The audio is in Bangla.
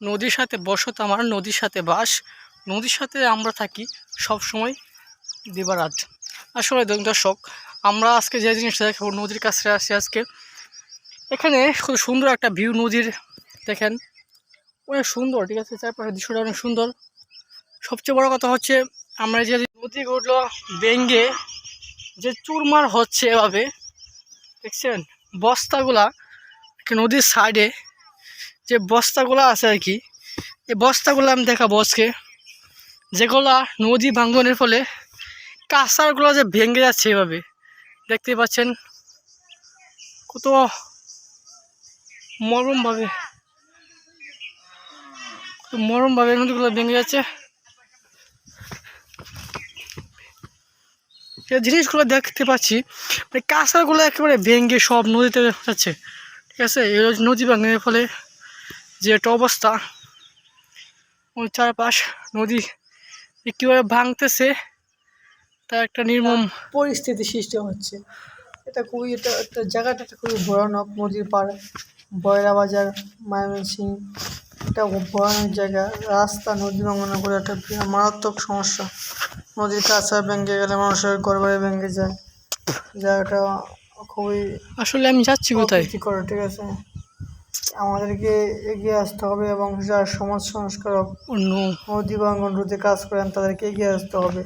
নদীর সাথে বসত আমার, নদীর সাথে বাস। নদীর সাথে আমরা থাকি সব সময় দিবারাত। আসলে দর্শক আমরা আজকে যে জিনিসটা দেখাবো, নদীর কাছে আসছি আজকে। এখানে খুব সুন্দর একটা ভিউ নদীর, দেখেন। অনেক সুন্দর, ঠিক আছে? চারপাশের দৃশ্যটা অনেক সুন্দর। সবচেয়ে বড় কথা হচ্ছে, আমরা যে নদী নদীগুলো বেঙ্গে যে চুরমার হচ্ছে এভাবে, দেখছেন? বস্তাগুলা নদীর সাইডে যে বস্তাগুলো আছে আর কি, এই বস্তাগুলো আমি দেখাবো আজকে। যেগুলা নদী ভাঙ্গনের ফলে কাঁচারগুলো যে ভেঙে যাচ্ছে এভাবে দেখতে পাচ্ছেন কত মরমভাবে মরমভাবে নদীগুলো ভেঙে যাচ্ছে। এই জিনিসগুলো দেখতে পাচ্ছি মানে কাঁচারগুলো একেবারে ভেঙে সব নদীতে যাচ্ছে, ঠিক আছে? এই নদী ভাঙনের ফলে যে একটা অবস্থা। ওই চারপাশ নদী কীভাবে ভাঙতেছে তার একটা নির্মম পরিস্থিতি সৃষ্টি হচ্ছে। এটা খুবই এটা একটা জায়গাটা একটা খুবই ভয়ানক নদীর পাড় বয়রা বাজার ময়মনসিং এটা ভয়ানক জায়গা। রাস্তা নদী ভাঙানো করে একটা মারাত্মক সমস্যা। নদীর কাছা ভেঙে গেলে মানুষের ঘর বাড়ি ভেঙে যায়। জায়গাটা খুবই আসলে আমি যাচ্ছি কোথায়? করে ঠিক আছে? আমাদেরকে এগিয়ে আসতে হবে এবং যারা সমাজ সংস্কারক অন্য দিবাঙ্গন রোধে কাজ করেন তাদেরকে এগিয়ে আসতে হবে।